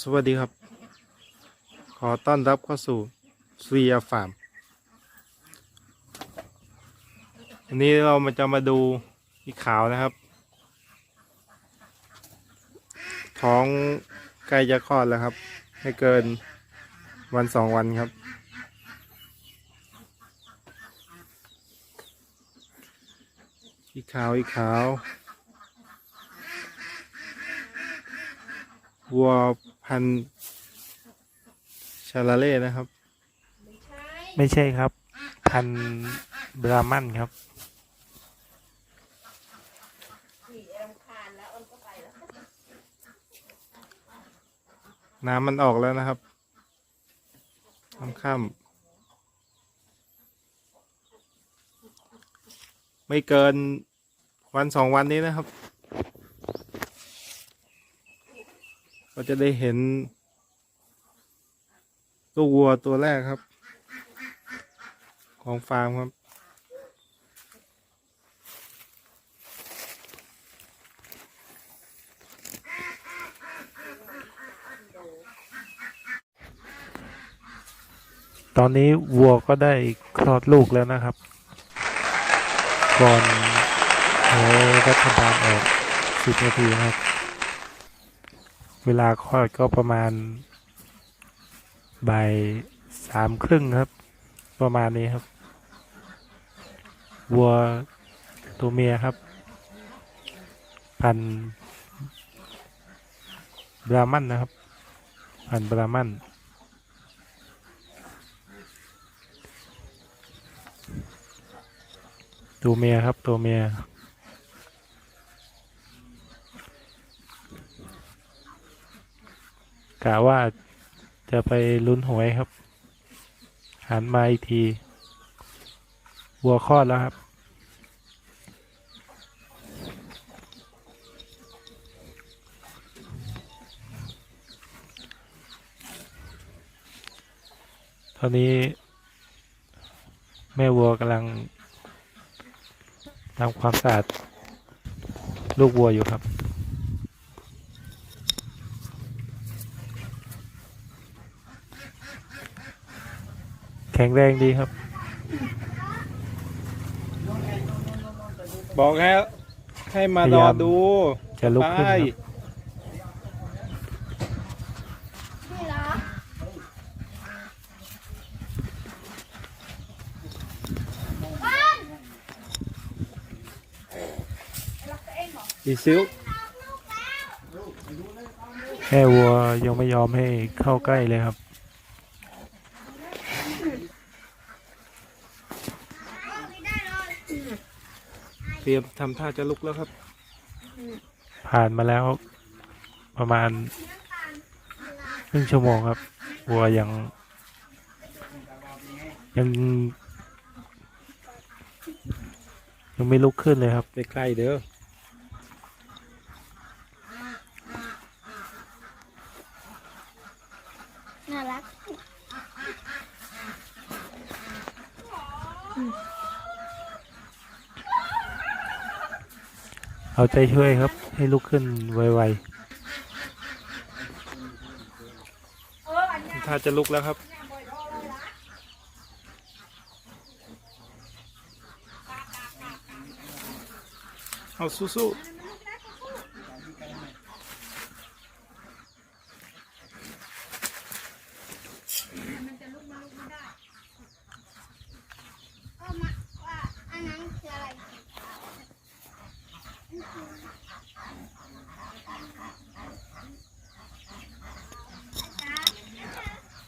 สวัสดีครับ ขอต้อนรับเข้าสู่สวียฟาร์มวันนี้เรามาจะมาดูอีขาวนะครับ ท้องใกล้จะคลอดแล้วครับไม่เกินวันสองวันครับ อีขาวอีขาววัว พันธุ์ชาลาเล่นะครับ ไม่ใช่ครับ พันธุ์บรามันครับ น้ำมันออกแล้วนะครับน้ำข้ามไม่เกินวันสองวันนี้นะครับ ก็จะได้เห็นลูกวัวตัวแรกครับ ของฟาร์มครับตอนนี้วัวก็ได้คลอดลูกแล้วนะครับ ก่อนหวยรัฐบาลออกสิบนาทีครับ เวลาคลอดก็ประมาณบ่ายสามครึ่งครับ ประมาณนี้ครับ วัวตัวเมียครับ พันบรามันนะครับ พันบรามันตัวเมียครับตัวเมีย กะว่าจะไปลุ้นหวยครับ หันมาอีกที วัวคลอดแล้วครับ ตอนนี้ แม่วัวกำลังทำความสะอาดลูกวัวอยู่ครับ แข็งแรงดีครับ บอกให้ให้มารอดู จะลุกขึ้นไปครับนี่เหรออีซิลแม่วัวยังไม่ยอมให้เข้าใกล้เลยครับ รียมทำท่าจะลุกแล้วครับ ผ่านมาแล้ว ประมาณครึ่งชั่วโมงครับวัวยัง ยัง ยังไม่ลุกขึ้นเลยครับไปใกล้เด้อน่ารัก เอาใจช่วยครับ ให้ลุกขึ้นไวๆถ้าจะลุกแล้วครับ เอาสู้ๆมาว่าอันนั้นคืออะไร ๆ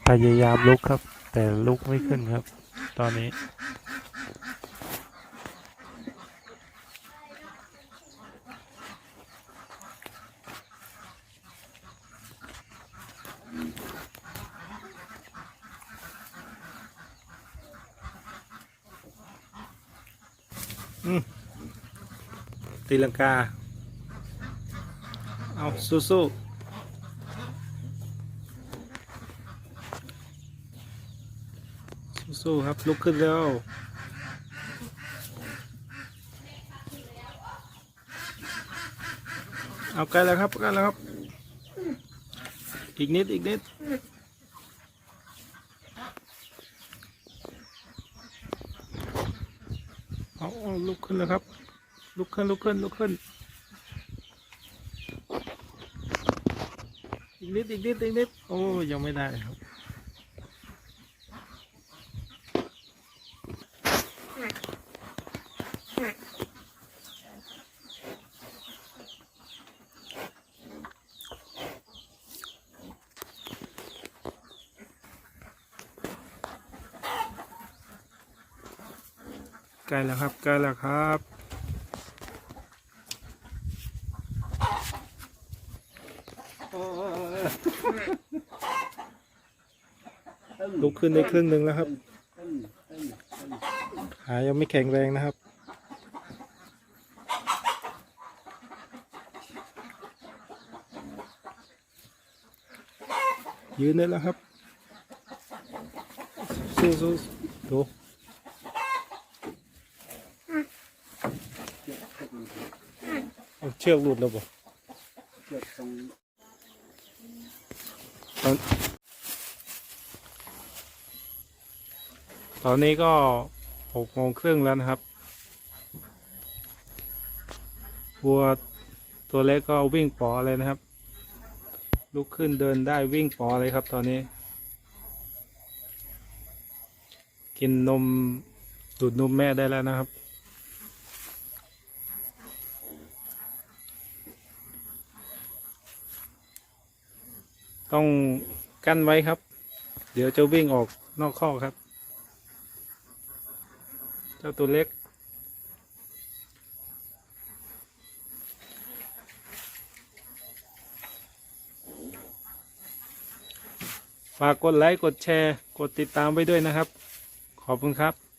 พ ยายามลุกครับ แต่ลุกไม่ขึ้นครับ ตอนนี้ ตีลังกา เอาสู้ๆ สู้ครับ ลุกขึ้นแล้วเอาใกล้แล้วครับใกล้แล้วครับ อีกนิดอีกนิดเอาเอาลุกขึ้นแล้วครับ ลุกขึ้นลุกขึ้นลุกขึ้น อีกนิดอีกนิดอีกนิดโอ้ยังไม่ได้ครับ ใกล้แล้วครับใกล้แล้วครับลุกขึ้นได้ครึ่งหนึ่งแล้วครับ ขายังไม่แข็งแรงนะครับ ยืนได้แล้วครับสู้สู้ดู เชือกหลุดแล้วบ่ตอนตอนนี้ก็หกโมงครึ่งแล้วนะครับวัวตัวเล็กก็วิ่งปอเลยนะครับ ลุกขึ้นเดินได้วิ่งปอเลยครับ ตอนนี้ กินนมดูดนมแม่ได้แล้วนะครับ ต้องกั้นไว้ครับ เดี๋ยวจะวิ่งออกนอกข้อครับ เจ้าตัวเล็ก ฝากกดไลค์ กดแชร์ กดติดตามไว้ด้วยนะครับ ขอบคุณครับ